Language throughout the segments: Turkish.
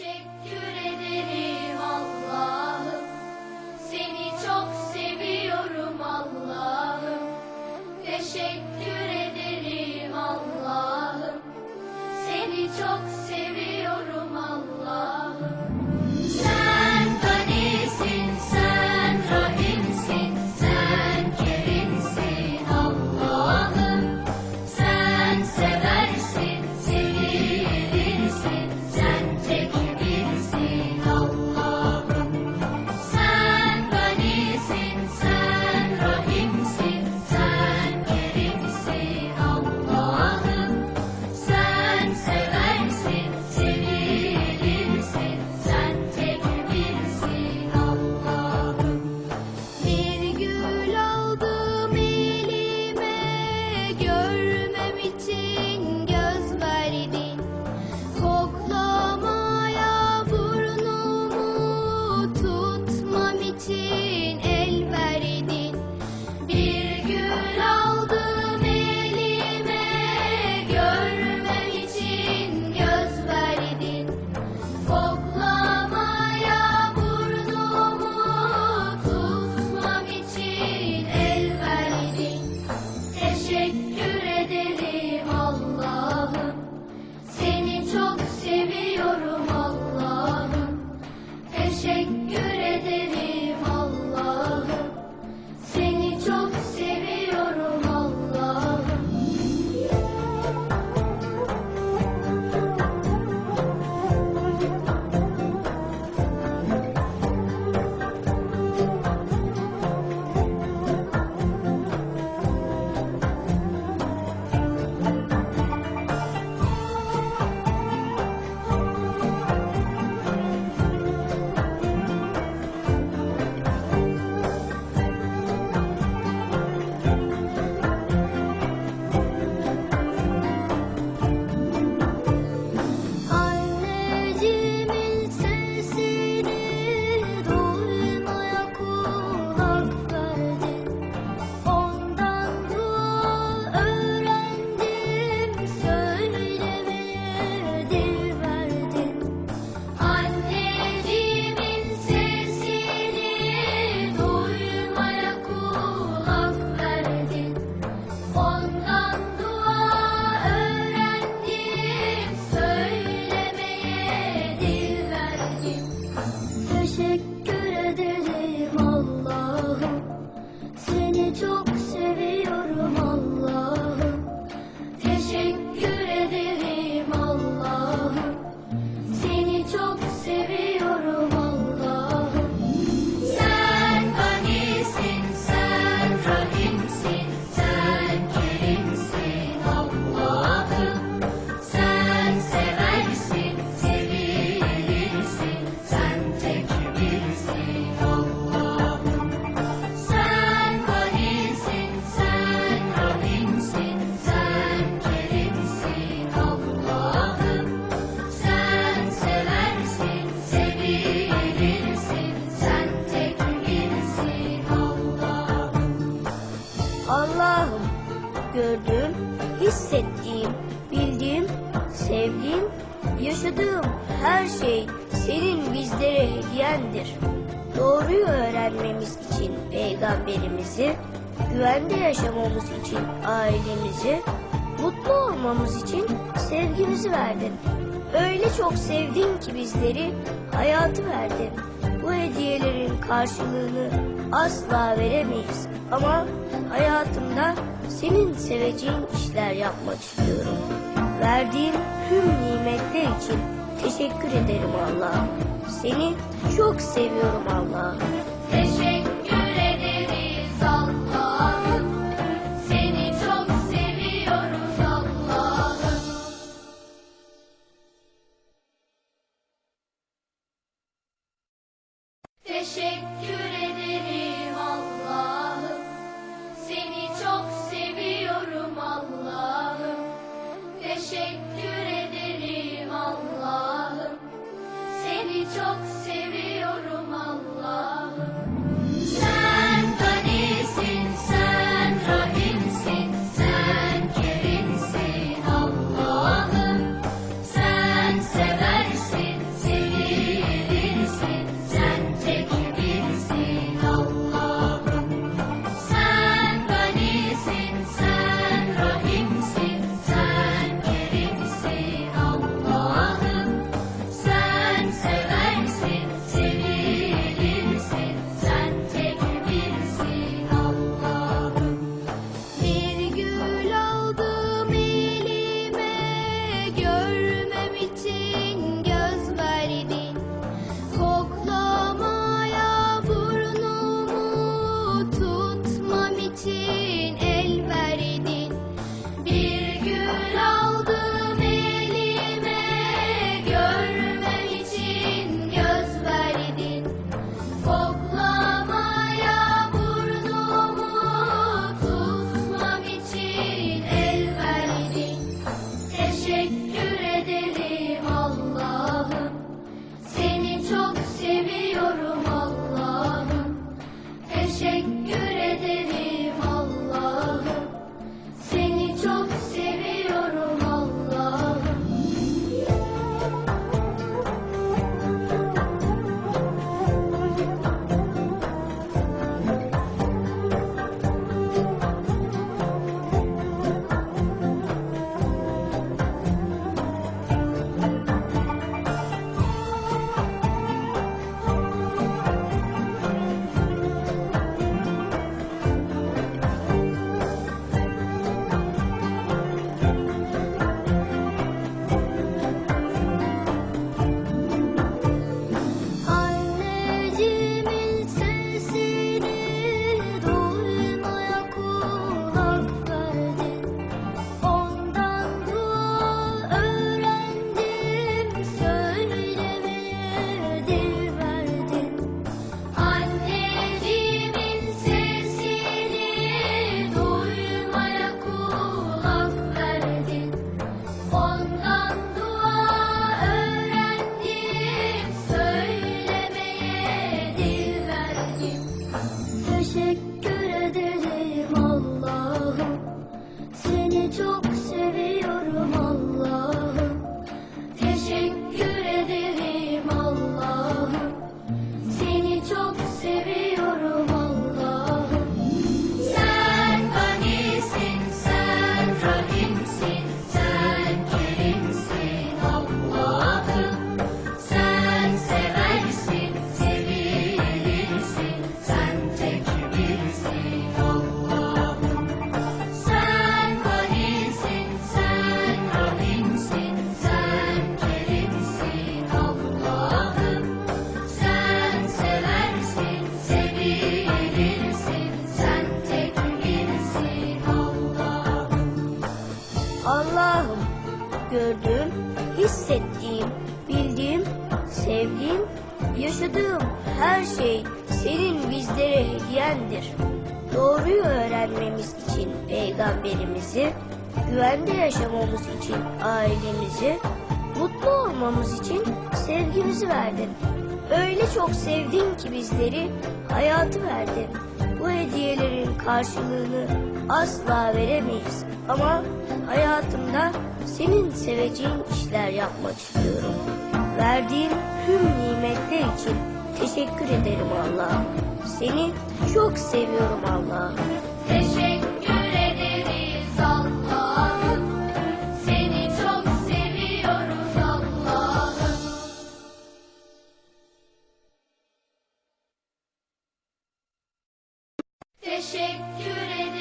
Teşekkür ederim Allah'ım. Seni çok seviyorum Allah'ım. Teşekkür ederim Allah'ım. Seni çok seviyorum. ettiğim, bildiğim, sevdiğim, yaşadığım her şey senin bizlere hediyendir. Doğruyu öğrenmemiz için peygamberimizi, güvende yaşamamız için ailemizi, mutlu olmamız için sevgimizi verdin. Öyle çok sevdin ki bizleri, hayatı verdin. Bu hediyelerin karşılığını asla veremeyiz ama hayatımda senin seveceğin işler yapmak istiyorum. Verdiğin tüm nimetler için teşekkür ederim Allah. Seni çok seviyorum Allah. Teşekkür teşekkür ederim Allah'ım. Seni çok seviyorum. Bildiğim, sevdiğim, yaşadığım her şey senin bizlere hediyendir. Doğruyu öğrenmemiz için peygamberimizi, güvende yaşamamız için ailemizi, mutlu olmamız için sevgimizi verdin. Öyle çok sevdin ki bizleri hayatı verdin. Bu hediyelerin karşılığını asla veremeyiz. Ama hayatımda senin seveceğin işler yapmak istiyorum. Verdiğin tüm nimetler için teşekkür ederim Allah'ım. Seni çok seviyorum Allah'ım. Teşekkür ederiz Allah'ım. Seni çok seviyoruz Allah'ım. Teşekkür ederim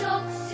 çok